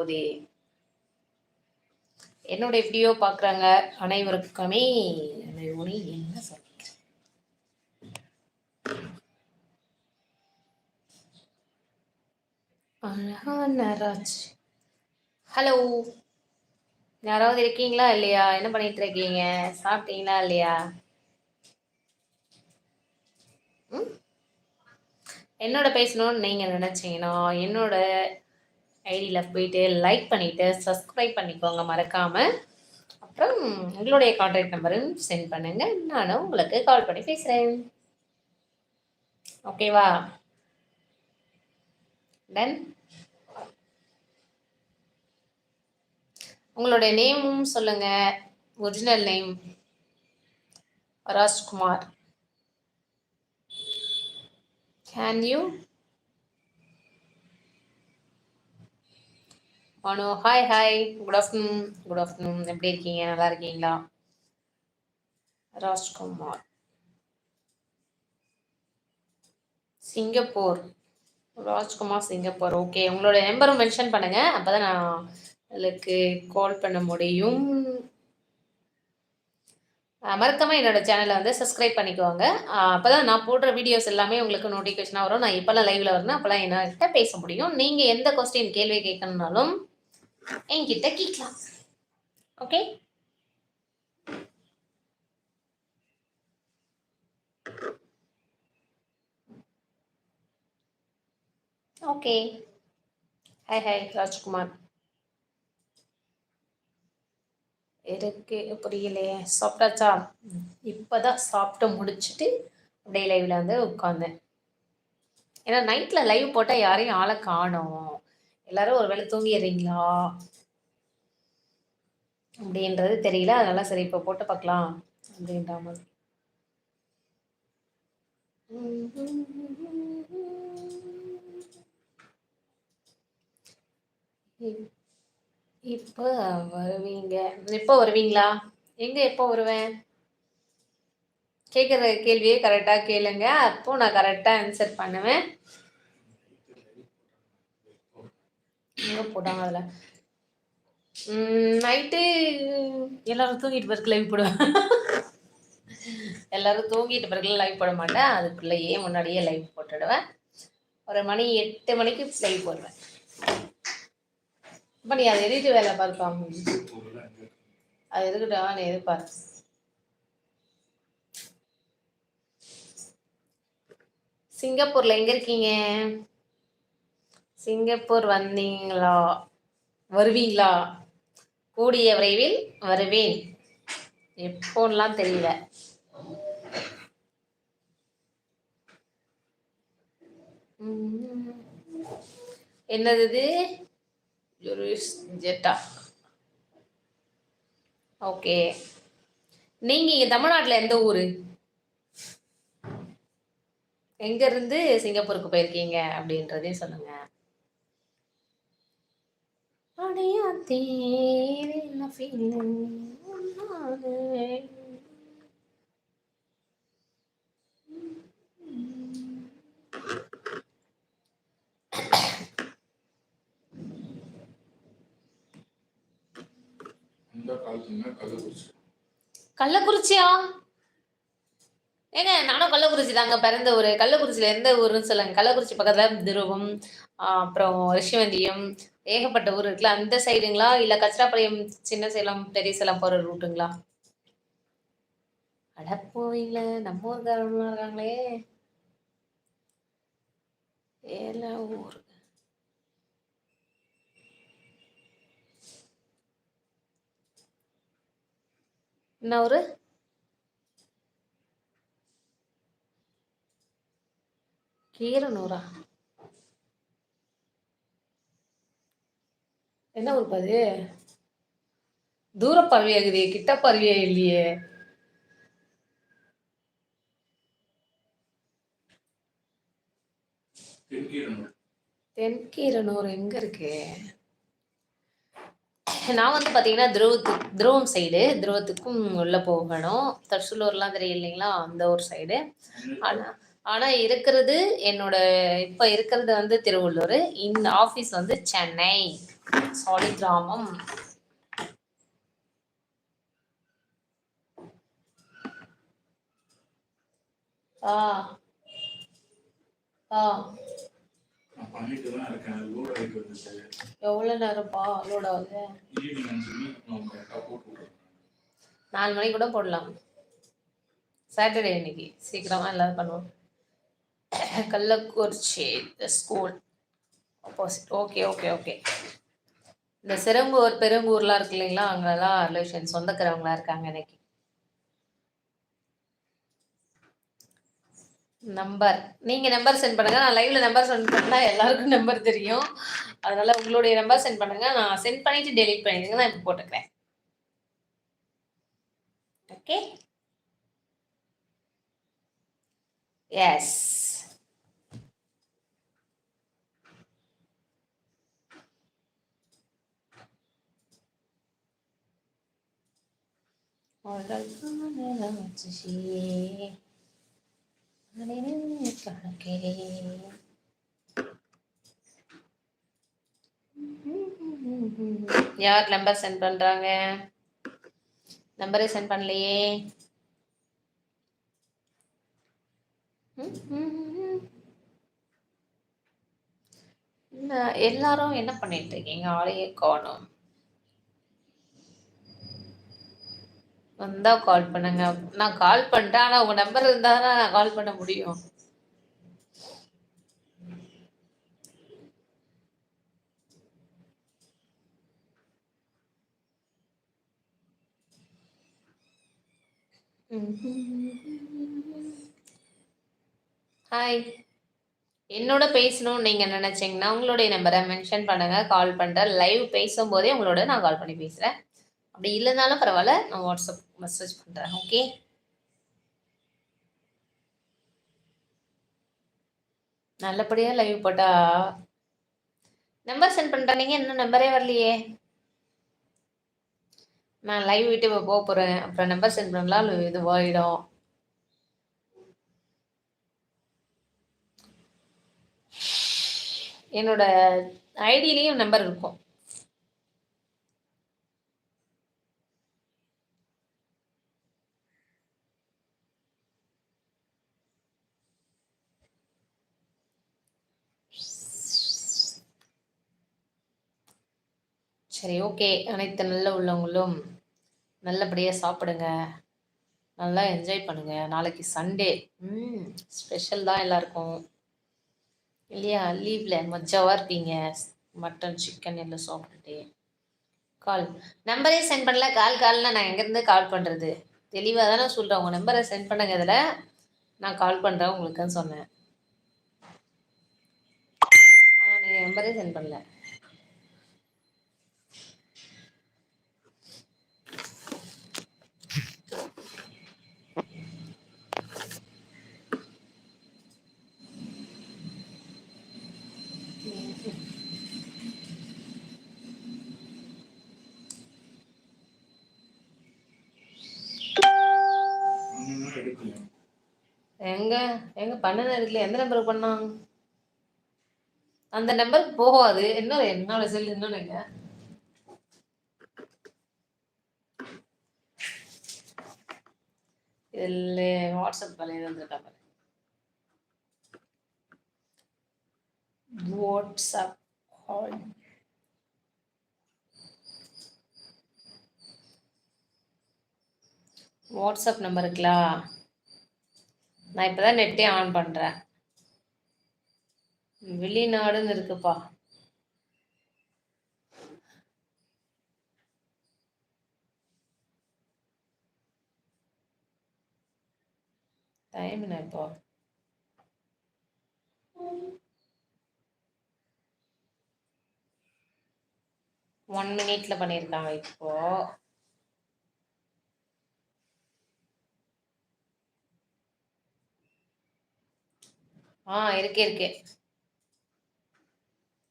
போதே என்னோட வீடியோ பார்க்குறாங்க அனைவருக்குமே. அனைவரும் என்ன சொல்றேன் அழகான ராஜ். ஹலோ யாராவது இருக்கீங்களா இல்லையா? என்ன பண்ணிட்டு இருக்கீங்க? சாப்பிட்டீங்களா இல்லையா? என்னோட பேசணும்னு நீங்க நினைச்சீங்கன்னா என்னோட ஐடியில் போயிட்டு லைக் பண்ணிவிட்டு சப்ஸ்கிரைப் பண்ணிக்கோங்க மறக்காமல் அப்புறம் உங்களுடைய கான்டாக்ட் நம்பரும் சென்ட் பண்ணுங்கள் நானும் உங்களுக்கு கால் பண்ணி பேசுகிறேன் ஓகேவா தென் உங்களுடைய நேமும் சொல்லுங்கள் original name Rajkumar can you Anu hi hi good afternoon good afternoon எப்படி இருக்கீங்க? நல்லா இருக்கீங்களா? Rajkumar. Singapore. Rajkumar Singapore. Okay உங்களோட நம்பரும் மென்ஷன் பண்ணுங்க. அப்போதான் நான் உங்களுக்கு கால் பண்ண முடியும். மறக்காமல் என்னோடய என்னோட சேனலை வந்து சப்ஸ்கிரைப் பண்ணிக்கோங்க. அப்போ தான் நான் போடுற வீடியோஸ் எல்லாமே உங்களுக்கு நோட்டிஃபிகேஷனாக வரும். நான் இப்போல்லாம் லைவில் வரணும் அப்போல்லாம் என்கிட்ட பேச முடியும். நீங்கள் எந்த கொஸ்டின் கேள்வி கேட்கணுன்னாலும் என்கிட்ட கேட்கலாம். Okay okay hi hi Rajkumar. இருக்கு புரியலையே சாப்பிட்டாச்சா? இப்போதான் சாப்பிட்டு முடிச்சுட்டு அப்படியே லைவ்ல வந்து உட்காந்தேன். ஏன்னா நைட்ல லைவ் போட்டால் யாரையும் ஆளை காணோம். எல்லாரும் ஒருவேளை தூங்கிடுறீங்களா? அப்படின்றது தெரியல. அதனால சரி இப்போ போட்டு பார்க்கலாம் அப்படின்ற மாதிரி. இப்போ வருவீங்க. எப்போ வருவீங்களா? எங்க எப்போ வருவேன்? கேட்குற கேள்வியே கரெக்டாக கேளுங்க. அப்போ நான் கரெக்டாக ஆன்சர் பண்ணுவேன். எங்க போட்டாங்க அதில். நைட்டு எல்லாரும் தூங்கிட்டு பிறகு லைவ் போடுவேன் எல்லாரும் தூங்கிட்டு பிறகு லைவ் போட மாட்டேன். அதுக்குள்ளேயே முன்னாடியே லைவ் போட்டுடுவேன். ஒரு மணி எட்டு மணிக்கு லைவ் போடுவேன். இப்போ நீ அதை எதிர்த்து வேலை பார்ப்பா? அது எதுக்கிட்டா நீ எதிர்பார் சிங்கப்பூர்ல எங்க இருக்கீங்க? சிங்கப்பூர் வந்தீங்களா? வருவீங்களா? கூடிய விரைவில் வருவேன். எப்போன்லாம் தெரியல. என்னது இது? ஜெட்டா ஓகே நீங்க இங்க தமிழ்நாட்டுல எந்த ஊரு? எங்க இருந்து சிங்கப்பூருக்கு போயிருக்கீங்க அப்படின்றதையும் சொல்லுங்க. அடையாத்தே என்ன feeling உன்னாலே. அந்த காலத்துல கள்ளக்குறிச்சி கள்ளக்குறிச்சியா ஏங்க நானும் கள்ளக்குறிச்சி தாங்க பிறந்த ஊர். கள்ளக்குறிச்சியில எந்த ஊருன்னு சொல்லுங்க. கள்ளக்குறிச்சி பக்கத்துல துருவம் அப்புறம் ரிஷிவந்தியம் ஏகப்பட்ட ஊர் இருக்குல்ல. அந்த சைடுங்களா இல்ல கச்சிராப்பாளையம் சின்ன சேலம் பெரிய சேலம் போற ரூட்டுங்களா அட போவீங்களே நம்ம ஊர்காரங்களா இருக்காங்களே? ஏல ஊர். என்ன ஊரு? கீரனூரா என்ன ஊர் அது தூர பறவையாகுது கிட்ட பறவையே இல்லையே. தென்கீரனூர் எங்க இருக்கு? நான் வந்து பாத்தீங்கன்னா துருவத்து துருவம் சைடு துருவத்துக்கும் உள்ள போகணும். தர்சுலூர்லாம் தெரியும் இல்லைங்களா அந்த ஒரு சைடு. ஆனா ஆனா இருக்கிறது என்னோட இப்ப இருக்கிறது வந்து திருவள்ளூர். இந்த ஆபீஸ் வந்து சென்னை. சாலி கிராமம். ஆ. ஆ. நான் பண்ணிட்டு தான் இருக்கேன். லோட் ஆகிட்டு வந்துச்சு. எவ்வளோ நேரம்ப்பா லோட் ஆகுது? நாலு மணிக்கு கூட போடலாம். சாட்டர்டே இன்னைக்கு சீக்கிரமா எல்லாரும் பண்ணுவோம். Kallakurichi school opposite okay okay okay இந்த சிறம்பூர் பெருங்கூர்லாம் இருக்கு இல்லைங்களா? அங்கெல்லாம் ரிலேஷன் சொந்தக்கிறவங்களா இருக்காங்க இன்னைக்கு. நம்பர் நீங்க நம்பர் சென்ட் பண்ணுங்க. நான் லைவ்ல நம்பர் சென்ட் பண்ணா எல்லாருக்கும் நம்பர் தெரியும். அதனால உங்களுடைய நம்பர் சென்ட் பண்ணுங்க. நான் சென்ட் பண்ணிட்டு டெலிட் பண்ணிடுங்க. நான் இப்போ போட்டுக்கிறேன். ஓகே எஸ் யார் நம்பர் சென்ட் பண்றாங்க? நம்பரே சென்ட் பண்ணலையே. எல்லாரும் என்ன பண்ணிட்டு இருக்கீங்க? ஆளையே காணும். வந்தா கால் பண்ணுங்க. நான் கால் பண்ணிட்டேன் ஆனா உங்க நம்பர் இருந்தா தான் நான் கால் பண்ண முடியும். ஹாய் என்னோட பேசணும்னு நீங்க நினைச்சீங்கன்னா உங்களுடைய நம்பரை மென்ஷன் பண்ணுங்க. கால் பண்றேன் லைவ் பேசும்போதே உங்களோட நான் கால் பண்ணி பேசுறேன். அப்படி இல்லைனாலும் பரவாயில்ல நான் வாட்ஸ்அப் மெசேஜ் பண்ணுறேன் ஓகே நல்லபடியாக லைவ் போட்டா நம்பர் சென்ட் பண்றீங்க இன்னும் நம்பரே வரலையே. நான் லைவ் விட்டு இப்போ போக போகிறேன் அப்புறம் நம்பர் சென்ட் பண்ணலாம் இது போயிடும் என்னோட ஐடியிலையும் நம்பர் இருக்கும். சரி ஓகே அனைத்து நல்ல உள்ளவங்களும் நல்லபடியாக சாப்பிடுங்க. நல்லா என்ஜாய் பண்ணுங்க. நாளைக்கு சண்டே ம் ஸ்பெஷல் தான் எல்லாருக்கும். இல்லையா? லீவ்ல மஜாவாக இருப்பீங்க. மட்டன் சிக்கன் எல்லாம் சாப்பிட்டுட்டு. கால் நம்பரே சென்ட் பண்ணல. கால் கால்னா நான் எங்கேருந்து கால் பண்ணுறது தெளிவாக தானே சொல்கிறேன் உங்கள் நம்பரை சென்ட் பண்ணுங்க இதில். நான் கால் பண்ணுறேன் உங்களுக்குன்னு சொன்னேன். நீங்கள் நம்பரே சென்ட் பண்ணல. எங்க? எங்க பண்ண இருக்குல்ல எந்த நம்பருக்கு பண்ணாங்க அந்த நம்பருக்கு போகாது. என்ன என்னோட செல் இன்னொன்னுங்க இதில் வாட்ஸ்அப் பழைய வந்துருக்கா பாரு. வாட்ஸ்அப் கால் வாட்ஸ்அப் நம்பர் நான் நான் இப்பதான் நெட்டே ஆன் பண்றேன். வெளிநாடுன்னு இருக்குப்பா. டைம் என்ன இப்போ? ஒன் மினிட்ல பண்ணியிருக்காங்க இப்போ. ஆ இருக்கு இருக்கு.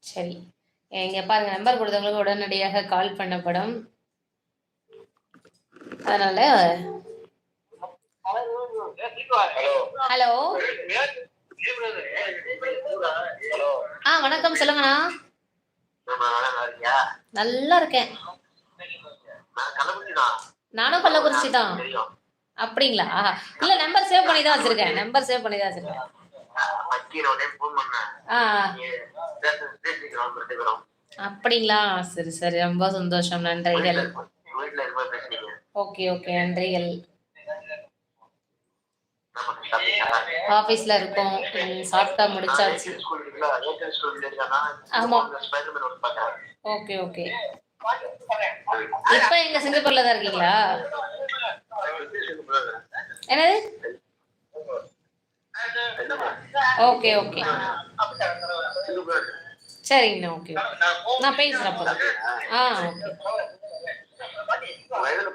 சரி. இங்க பாருங்க நம்பர் கொடுத்தவங்களுக்கு உடனடியாக கால் பண்ணப்படும். அதனால ஹலோ ஆ வணக்கம் சொல்லுங்கண்ணா. நல்லா இருக்கேன். நானும் கள்ளக்குறிச்சி தான். அப்படிங்களா? இல்ல நம்பர் சேவ் பண்ணி தான் வச்சிருக்கேன். நம்பர் சேவ் பண்ணி தான் வச்சிருக்கேன். அப்படிங்களா? சரி சரி. ரொம்ப சந்தோஷம். நன்றிகள். Okay okay. நன்றிகள். ஆபீஸ்ல இருக்கோம். சாப்பிட்டா முடிச்சாச்சு. ஆமா. Okay okay. இப்ப எங்க சிங்கப்பூர்ல தான் இருக்கீங்களா? என்னது? ஓகே ஓகே சரிங்கண்ணா ஓகே நான் பேசுறேன் அப்போ. ஆ ஓகே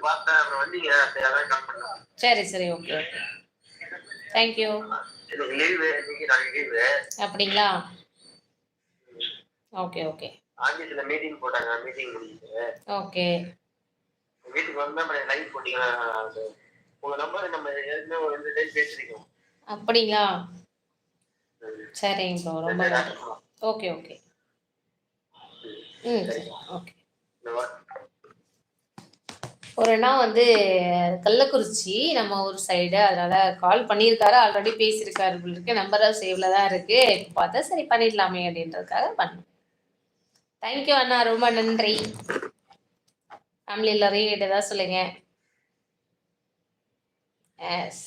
பார்த்தேன் அப்புறம் வந்தீங்க சரி சரி சரி okay okay thank you leave அப்படிங்களா? ஓகே ஓகே ஆபீஸ்ல மீட்டிங் போட்டாங்க மீட்டிங் முடிஞ்சுட்டு ஓகே வீட்டுக்கு வந்தா நம்ம லைவ் போட்டீங்கன்னா அது உங்க நம்பர் நம்ம ஏற்கனவே ஒரு ரெண்டு டைம் பேசிருக்கோம் அப்படிங்களா? சரிங்க ப்ரோ ரொம்ப நன்றி. Okay okay. ம் சரி ஓகே. ஒரு அண்ணா வந்து கள்ளக்குறிச்சி நம்ம ஊர் சைடு அதனால கால் பண்ணியிருக்காரு. ஆல்ரெடி பேசியிருக்காரு இருக்கு. நம்பர் சேவ்ல தான் இருக்கு. இப்போ பார்த்தா சரி பண்ணிடலாமே அப்படின்றதுக்காக பண்ணேன் தேங்க்யூ அண்ணா ரொம்ப நன்றி. ஃபேமிலி எல்லாரையும் கேட்டதா சொல்லுங்க. எஸ்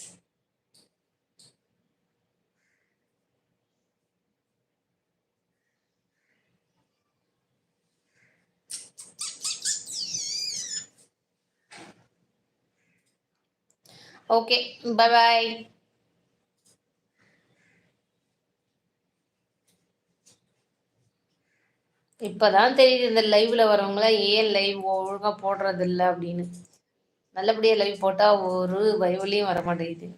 ஓகே பை பாய் இப்பதான் தெரியுது இந்த லைவ்ல வரவங்களாம் ஏன் லைவ் ஒழுங்கா போடுறது இல்ல அப்படின்னு. நல்லபடியாக லைவ் போட்டால் ஒரு பயவுலையும் வர மாட்டேங்குது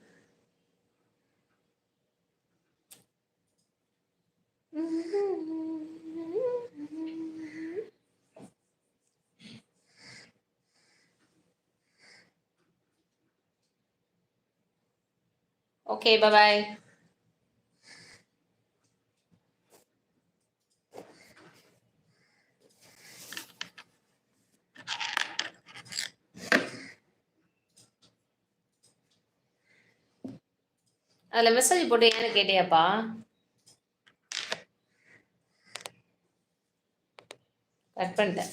ஓகே பை பாய் அதில் மெசேஜ் போட்டு ஏன்னு கேட்டியாப்பா? கட் பண்ணிட்டேன்.